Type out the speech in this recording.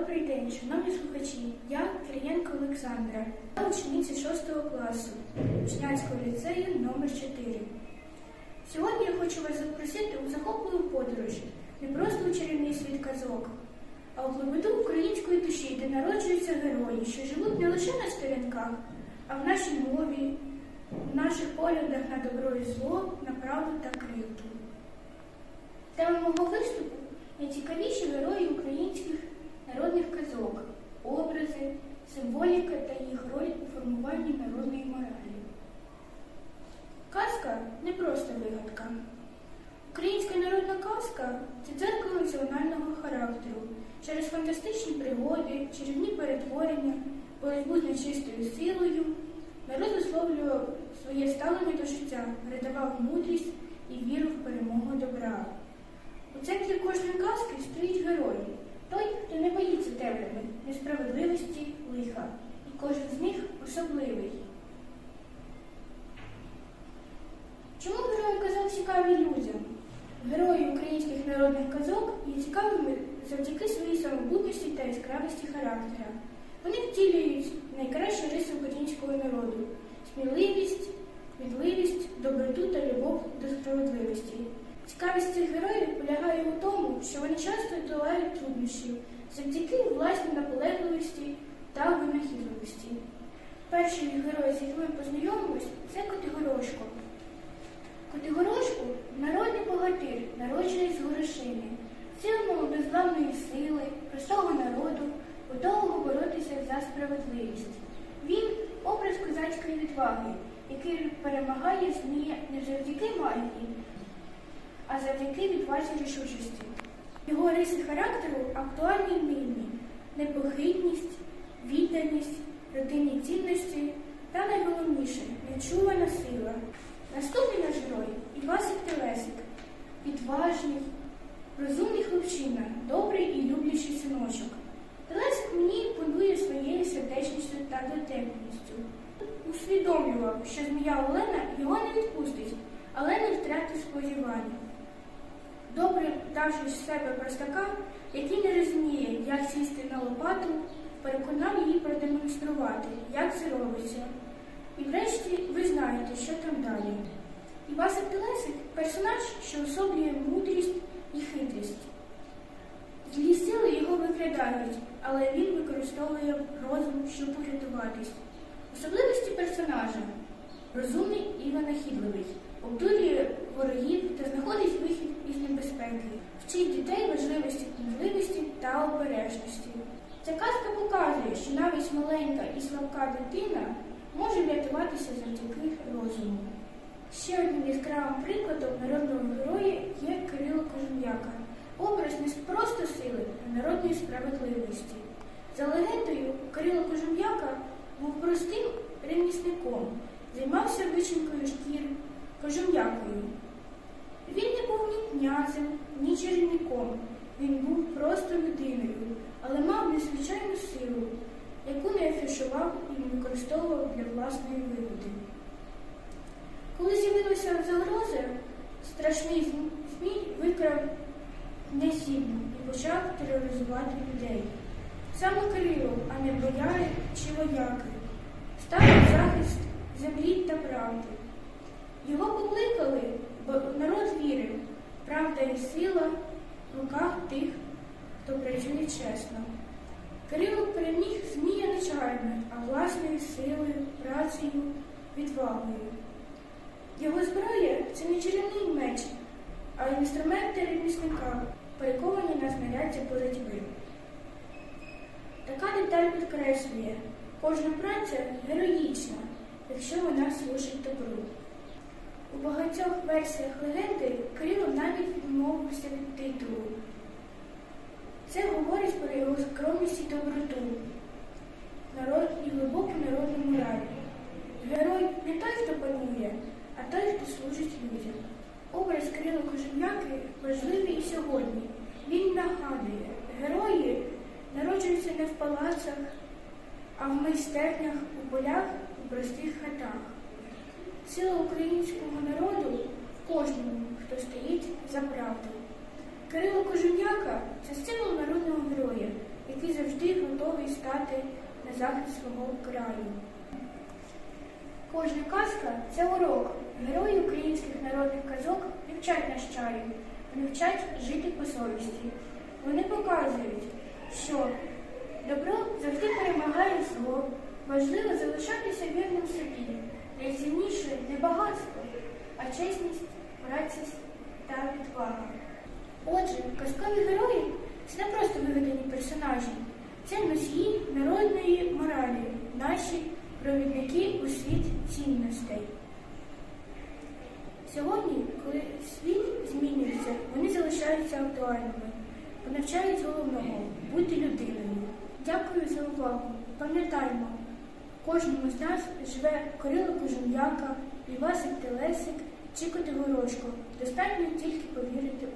Добрий день, шановні слухачі. Я Кирієнко Олександра, я учениця 6 класу Учнянського ліцею номер 4 Сьогодні я хочу вас запросити у захопливу подорож не просто у чарівний світ казок, а у глибину української душі, де народжуються герої, що живуть не лише на сторінках, а в нашій мові, в наших поглядах на добро і зло, на правду та кривду. Тема мого виступу найцікавіші герої українських народних казок, образи, символіка та їх роль у формуванні народної моралі. Казка не просто. Українська народна казка це дзеркало національного характеру через фантастичні пригоди, чарівні перетворення, боротьбу з нечистою силою. Народ висловлював своє ставлення до життя, передавав мудрість і віру в перемогу добра. У центрі кожної казки стоїть герой, той, хто не боїться темряви, несправедливості, лиха, і кожен з них особливий. Чому герої казок цікаві людям? Герої українських народних казок є цікавими завдяки своїй самобутності та яскравості характера. Вони втілюють найкращі риси українського народу сміливість, відливість, доброту та любов до справедливості. Цікавість цих героїв полягає у тому, що вони часто долають труднощі завдяки власній наполегливості та винахідливості. Перший герой, з яким ми познайомимось, це Котигорошко. Котигорошко народний богатир, народжений з Горошини, сильного безглавної сили, простого народу, готового боротися за справедливість. Він образ козацької відваги, який перемагає змія не завдяки магії, а завдяки відвазі рішучості. Його риси характеру актуальні нині непохитність, відданість, родинні цінності та найголовніше відчувана сила. Наступний наш герой Івасик Телесик, відважний, розумний хлопчина, добрий і люблячий синочок. Сердечністю та дотепністю. Усвідомлював, що змія Олена його не відпустить, але не втратив сподівання. Добре давши з себе простака, який не розуміє, як сісти на лопату, переконав її продемонструвати, як це робиться. І врешті ви знаєте, що там далі. Івасик Телесик персонаж, що особлює мудрість і хитрість. Злі сили його викрадають, але він використовує розум, щоб урятуватись. Особливості персонажа розумний і винахідливий, обдурює ворогів та знаходить вихід із небезпеки, вчить дітей важливості кмітливості та обережності. Ця казка показує, що навіть маленька і слабка дитина може врятуватися завдяки розуму. Ще одним яскравим прикладом народного героя є Кирило Кожум'яка, образ не просто сили, а народної справедливості. За легендою, Кирило Кожум'яка був простим ремісником, займався вичинкою шкір кожум'якою. Він не був ні князем, ні чарівником. Він був просто людиною, але мав незвичайну силу, яку не афішував і не використовував для власної вигоди. Коли з'явилася загроза, страшний змій викрав несібну і почав тероризувати людей. Саме Кирило, а не бояри чи вояки, став на захист землі та правди. Його покликали, бо народ вірив, правда і сила в руках тих, хто працює чесно. Кирило переміг змія нечайно, а власною силою, працею, відвагою. Його зброя це не чарівний меч, а інструменти ремісника, перековані на знаряддя боротьби. Така деталь підкреслює, кожна праця героїчна, якщо вона служить добру. У багатьох версіях легенди Кирило навіть відмовився від титулу. Це говорить про його скромність і доброту, народ і глибоку народну мораль. Герой не той, хто панує, а той, хто служить людям. Кожем'яки важливий і сьогодні. Він нагадує, герої народжуються не в палацах, а в майстернях, у полях, у простих хатах. Сила українського народу в кожному, хто стоїть за правду. Кирило Кожум'яка це символ народного героя, який завжди готовий стати на захист свого краю. Кожна казка це урок. Герої українських народних казок не вчать нащаю, вони вчать жити по совісті. Вони показують, що добро завжди перемагає зло, важливо залишатися вірним собі. Найцінніше не багатство, а чесність, праця та відвага. Отже, казкові герої це не просто вигадані персонажі, це носії народної моралі, наші провідники у світ цінностей. Сьогодні, коли світ змінюється, вони залишаються актуальними, понавчають головного бути людиною. Дякую за увагу. Пам'ятаймо, в кожному з нас живе Кирило Кожум'яка, Івасик Телесик чи Котигорошко. Достатньо тільки повірити.